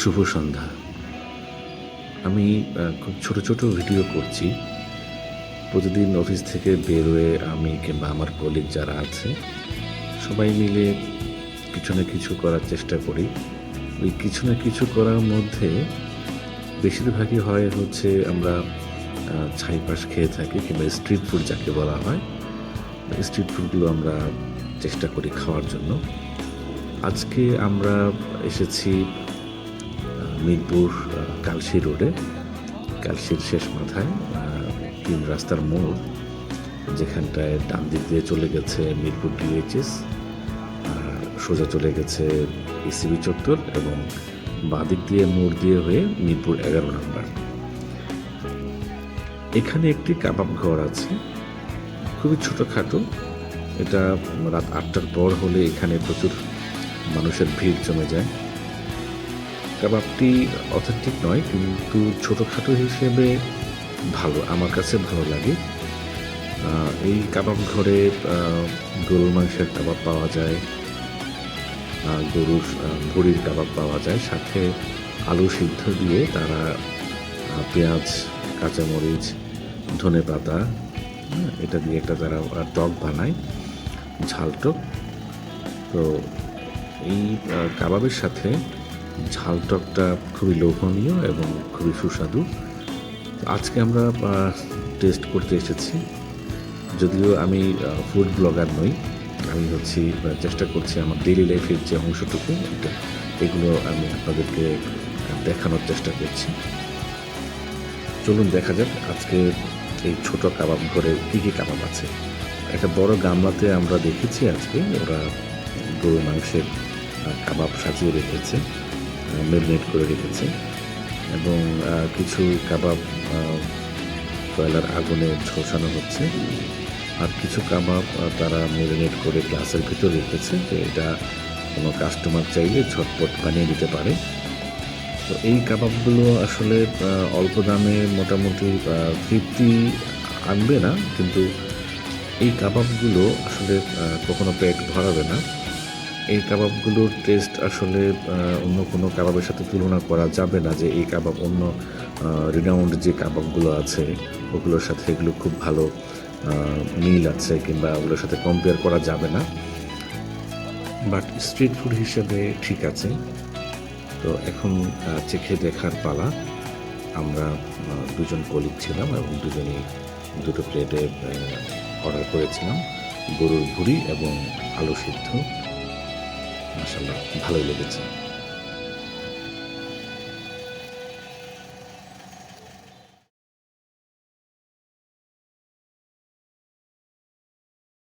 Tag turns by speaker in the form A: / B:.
A: শুভ সন্ধ্যা। আমি খুব ছোট ছোট ভিডিও করছি। প্রতিদিন অফিস থেকে বেরোয় আমি কিংবা আমার কলিগ যারা আছে সবাই মিলে কিছু না কিছু করার চেষ্টা করি। ওই কিছু না কিছু করার মধ্যে বেশিরভাগই হয় হচ্ছে আমরা আহ, ছাইপাশ খেয়ে থাকি কিংবা স্ট্রিট ফুড যাকে বলা হয়। স্ট্রিট ফুডগুলো আমরা চেষ্টা করি খাওয়ার জন্য। আজকে আমরা এসেছি মিরপুর কালশি রোডে। কালশির শেষ মাথায় তিন রাস্তার মোড়, যেখানটায় ডান দিক দিয়ে চলে গেছে মিরপুর ডিএইচএস সোজা চলে গেছে ইসিবি চত্বর এবং বাঁ দিক দিয়ে মোড় দিয়ে হয়ে মিরপুর এগারো নম্বর। এখানে একটি কাবাব ঘর আছে, খুবই ছোটোখাটো। এটা রাত আটটার পর হলে এখানে প্রচুর মানুষের ভিড় জমে যায়। কাবাবটি অথেন্টিক নয় কিন্তু ছোটোখাটো হিসেবে ভালো আমার কাছে ভালো লাগে। এই কাবাব ঘরে গরুর মাংসের কাবাব পাওয়া যায় গরুর ভুঁড়ির কাবাব পাওয়া যায়। সাথে আলু সিদ্ধ দিয়ে তারা পেঁয়াজ কাঁচামরিচ ধনে পাতা হ্যাঁ, এটা দিয়ে একটা তারা টক বানায় ঝাল টক। তো এই কাবাবের সাথে ঝাল টকটা খুবই লোভনীয় এবং খুবই সুস্বাদু। আজকে আমরা টেস্ট করতে এসেছি। যদিও আমি ফুড ব্লগার নই, আমি হচ্ছি চেষ্টা করছি আমার ডেইলি লাইফের যে অংশটুকু এগুলো আমি আপনাদেরকে দেখানোর চেষ্টা করছি। চলুন দেখা যাক আজকে এই ছোট কাবাব ঘরে কী কী কাবাব আছে। একটা বড় গামলাতে আমরা দেখেছি আজকে, ওরা গরু মাংসের কাবাব সাজিয়ে রেখেছে। মেরিনেট করে রেখেছে এবং কিছু কাবাব কয়লার আগুনে ঝলসানো হচ্ছে আর কিছু কাবাব তারা মেরিনেট করে গ্লাসের ভিতর রেখেছে যে এটা কোনো কাস্টমার চাইলে ঝটপট বানিয়ে দিতে পারে। তো এই কাবাবগুলো আসলে অল্প দামে মোটামুটি তৃপ্তি আনবে না, কিন্তু এই কাবাবগুলো আসলে কখনো পেট ভরাবে না। এই কাবাবগুলোর টেস্ট আসলে অন্য কোনো কাবাবের সাথে তুলনা করা যাবে না যে এই কাবাব অন্য রিনাউন্ড যে কাবাবগুলো আছে, ওগুলোর সাথে এগুলো খুব ভালো মিল আছে কিংবা ওগুলোর সাথে কম্পেয়ার করা যাবে না। বাট স্ট্রিট ফুড হিসেবে ঠিক আছে। তো এখন চেখে দেখার পালা। আমরা দুজন কলিগ ছিলাম এবং দুজনেই দুটো প্লেটে অর্ডার করেছিলাম। গরুর ভুড়ি এবং আলু সিদ্ধ। মাসাল্লাহ ভালোই লেগেছে।